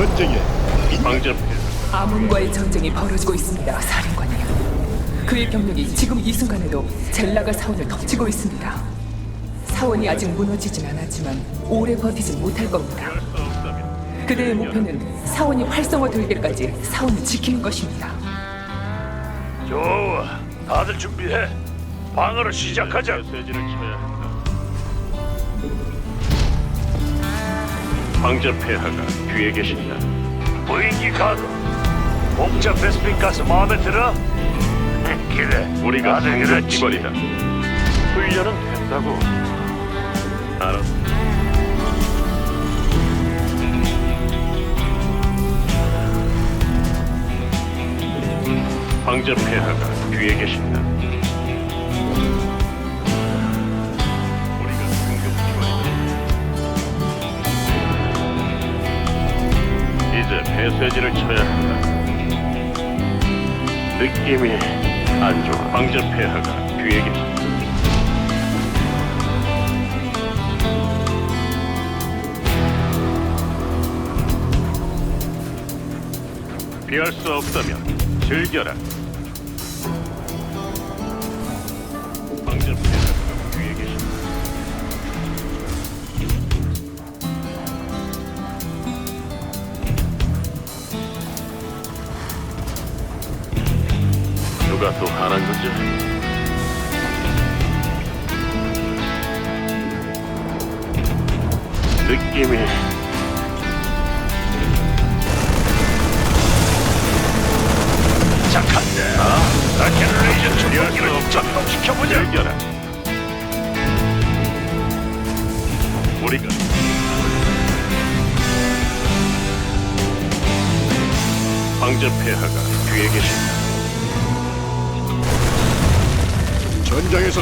전쟁에 황제 아몬과의 전쟁이 벌어지고 있습니다, 사령관님. 그의 병력이 지금 이 순간에도 젤라가 사원을 덮치고 있습니다. 사원이 아직 무너지진 않았지만 오래 버티진 못할 겁니다. 그대의 목표는 사원이 활성화될 때까지 사원을 지키는 것입니다. 좋아, 다들 준비해. 방어를 시작하자. 메시지를 쳐야 황제 폐하가 뒤에 계신다. 부인기 가도. 공짜 베스핀 가스 마음에 들어? 그래. 우리가 그렇지. 기관이다. 훈련은 된다고. 알았어. 황제 폐하가 뒤에 계신다. 이제 배쇄진을 쳐야 한다. 느낌이 안 좋아. 황제 폐하가 계신다. 피할 수 없다면 즐겨라. 누가 또 화난 거지? 느낌이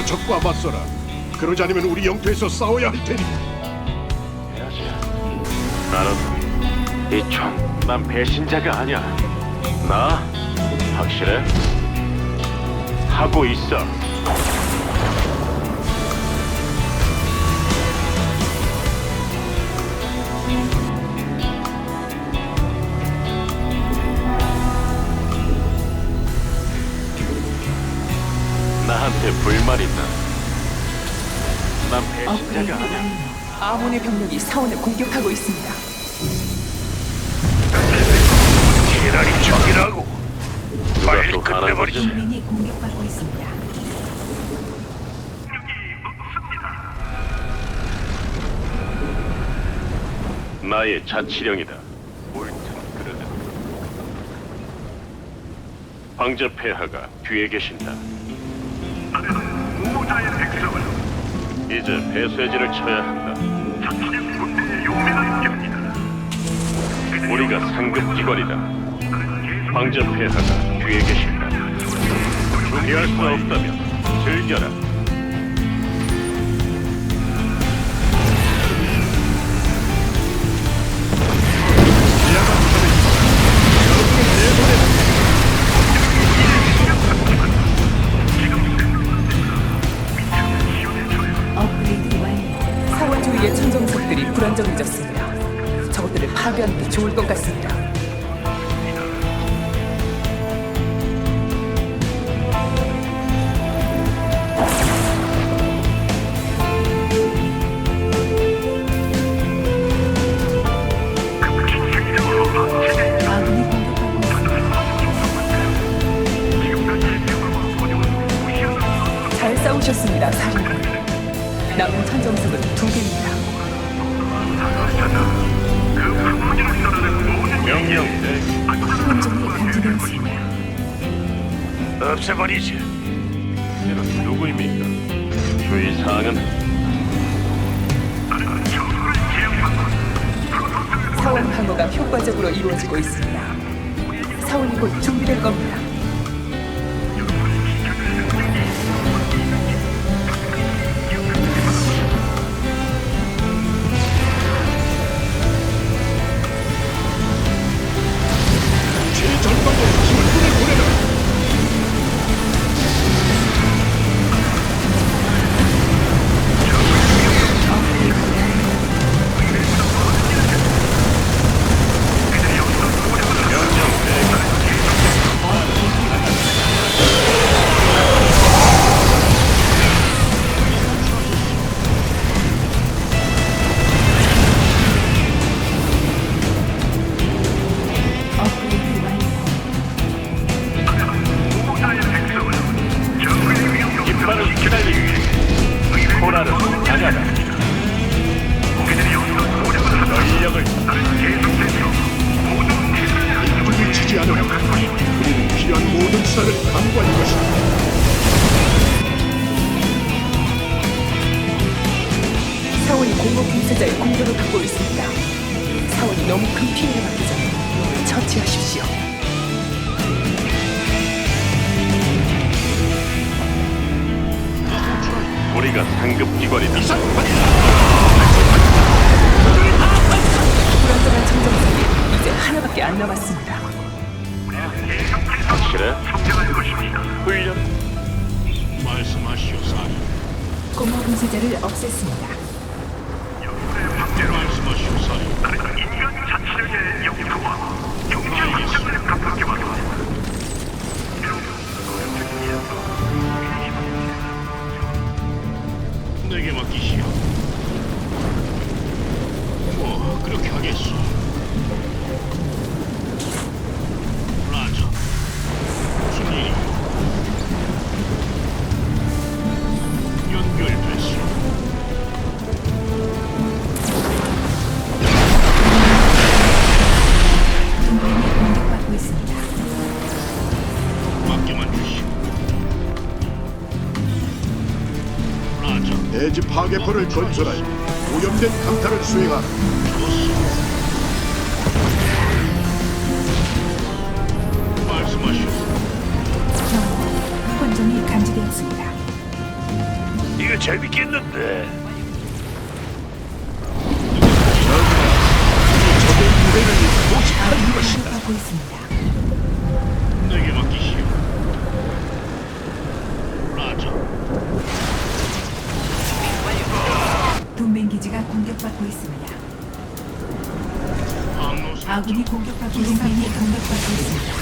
적과 맞서라. 그러지 않으면 우리 영토에서 싸워야 할 테니. 해야지. 알았어. 이총 난 배신자가 아니야. 나 확실해? 하고 있어. 나한테 불만 있나? 난 배신자가 아니야. 아몬의 병력이 사원을 공격하고 있습니다. 계란이 적이라고. 누가 빨리 또 화난 거지? 끝내버리자. 동맹이 공격받고 있습니다. 나의 자치령이다. 옳든 그르든. 황제 폐하가 뒤에 계신다. 이제 배쇄진을 쳐야 한다. 우리가 상급 기관이다. 황제 폐하가 뒤에 계신다. 피할 수 없다면 즐겨라. 이루어지고 있습니다. 사원이 곧 준비될 겁니다. 분쇄자의 공격을 받고 있습니다. 사원이 너무 큰 피해를 받기 전에 처치하십시오. 우리가 상급 기관이다. 불안정한 청정석이 이제 하나밖에 안 남았습니다. 확실해? 훈련 말씀하시오 사령. 공허 분쇄자를 없앴습니다. 말씀하시오 사령. 내게 맡겨만 주시오. 라자. 대지 파괴포를 건설하여 오염된 강타를 수행하라. 말씀하시오. 경고. 혼종이 감지되었습니다. 이거 재밌겠는데. 적의 무대를 모집하는 것이다. 공격받고 있습니다. 내게 맡기시오. 라자. 동맹 기지가 공격받고 있습니다. 아군이 공격받고 있습니다. 동맹이 공격받고 있습니다.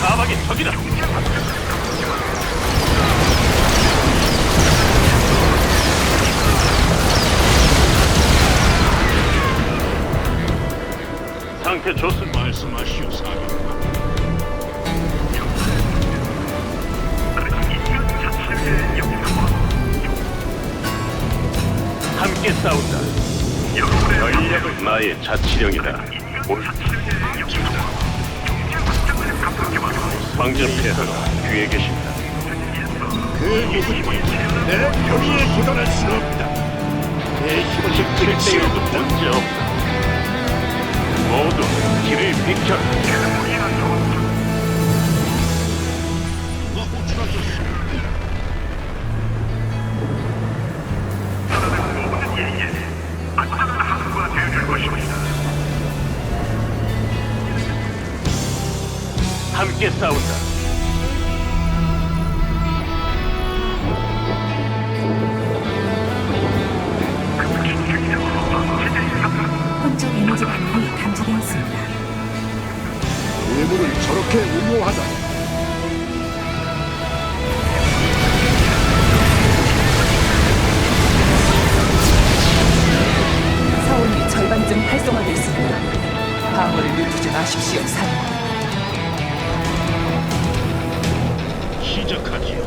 사막의 적이다. 함께 싸운다. 전략은 나의 자치령이다. 올- 황제 폐하가 뒤에 계신다. 그 누구도 내 병위에 도달할 수 없다. 내 힘을 7대1도 없다. 문제 없다. 모두 길을 비켜. 누 방어를 늦추지 마십시오, 사령. 시작하지요.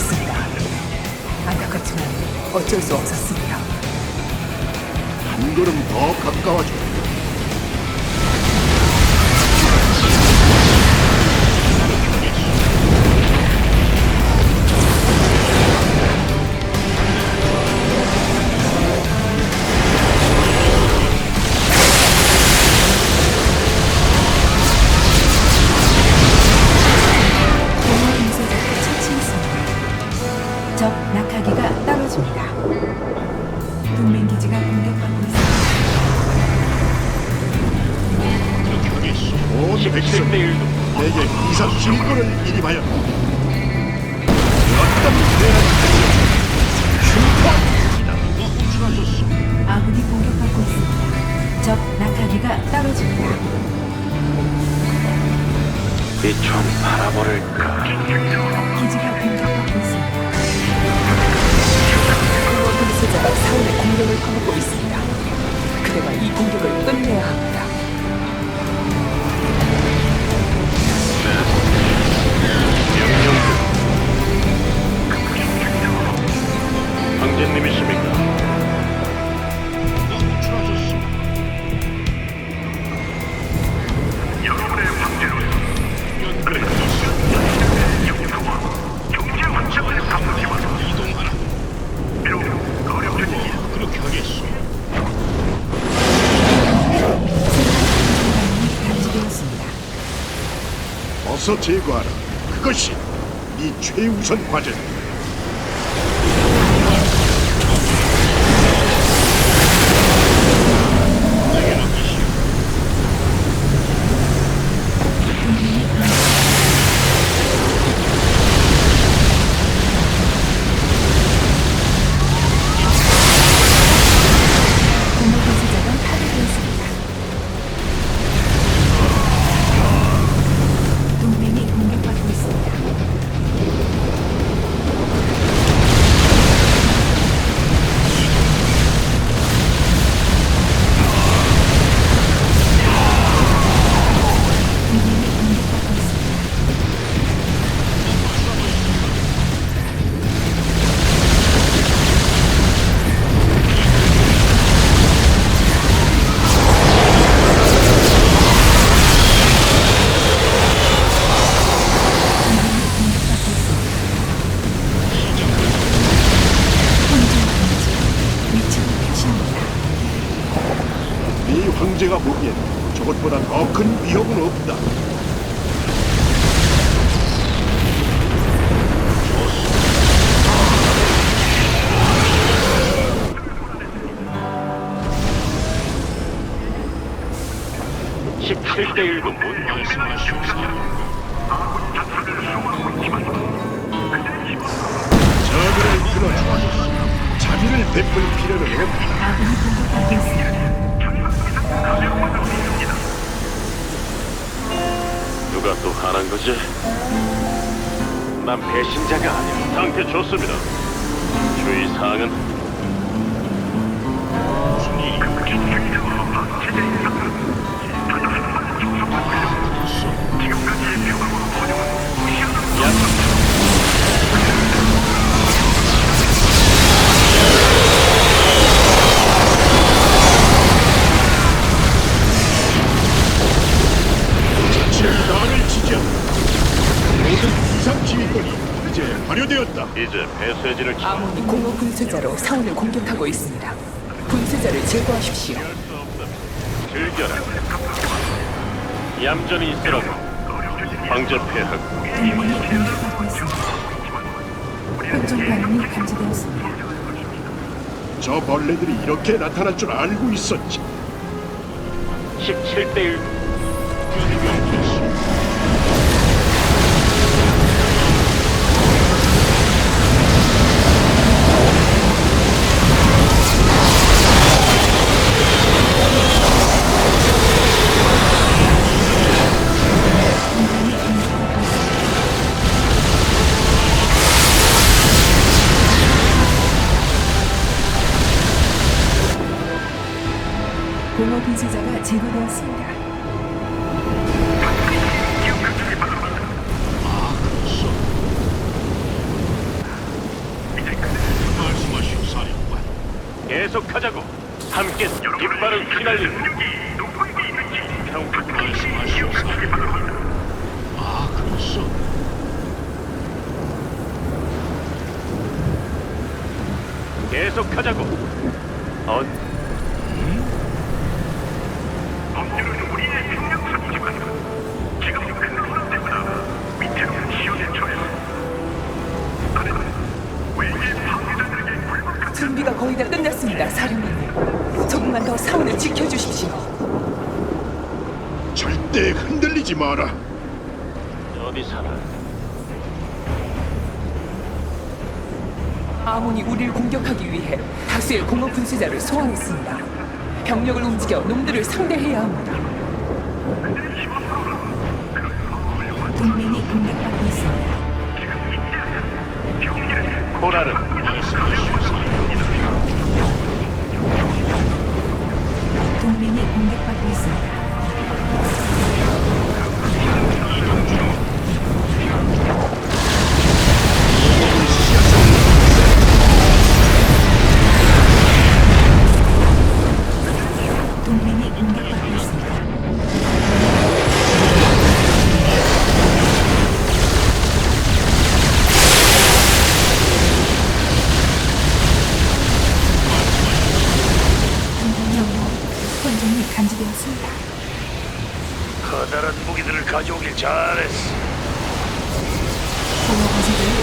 파괴됐습니다. 안타깝지만 어쩔 수 없었습니다. 한 걸음 더 가까워져. 바라버릴까? 사원의 공격을 퍼붓고 있습니다. 그대가 이 공격을 끝내야 합니다. 영영들. 황제님이십니까? 하겠소. 감지되었습니다. 어서 제거하라. 그것이 이 최우선 과제다. 자비를 베풀 필요는 없다. 아군이 공격받고 있습니다. 누가 또 하는 거지? 난 배신자가 아니야. 상태 좋습니다. 주의 사항은 자치 이제 배쇄진을 치 아몬이 공허 분쇄자로 사원을 공격하고 있습니다. 분쇄자를 제거하십시오. 즐겨라. 얌전히 있으라고. 있습니다. 혼종 반응이 감지되었습니다. 저 벌레들이 이렇게 나타날 줄 알고 있었지. 17대 1. 계속하자고. 함께 깃발을 휘날리고. 평 말씀하시오, 사령관. 아, 그렇소. 계속하자고. 어, 다 끝났습니다, 사령관님. 조금만 더 사원을 지켜주십시오. 절대 흔들리지 마라. 어디 사나? 아몬이 우리를 공격하기 위해 다수의 공허 분쇄자를 소환했습니다. 병력을 움직여 놈들을 상대해야 합니다. 동맹이 공격받고 있습니다. 코라는 동맹이 공격받고 있습니다.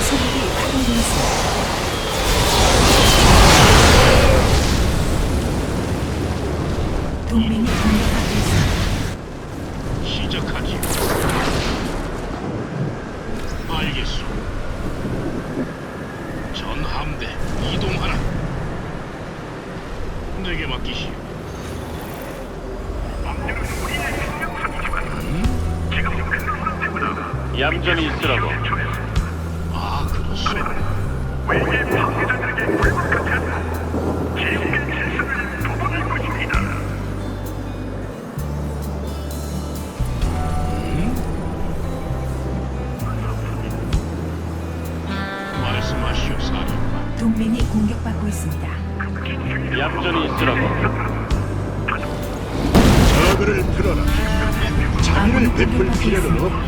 소멸이 파괴되었습니다. 切れるの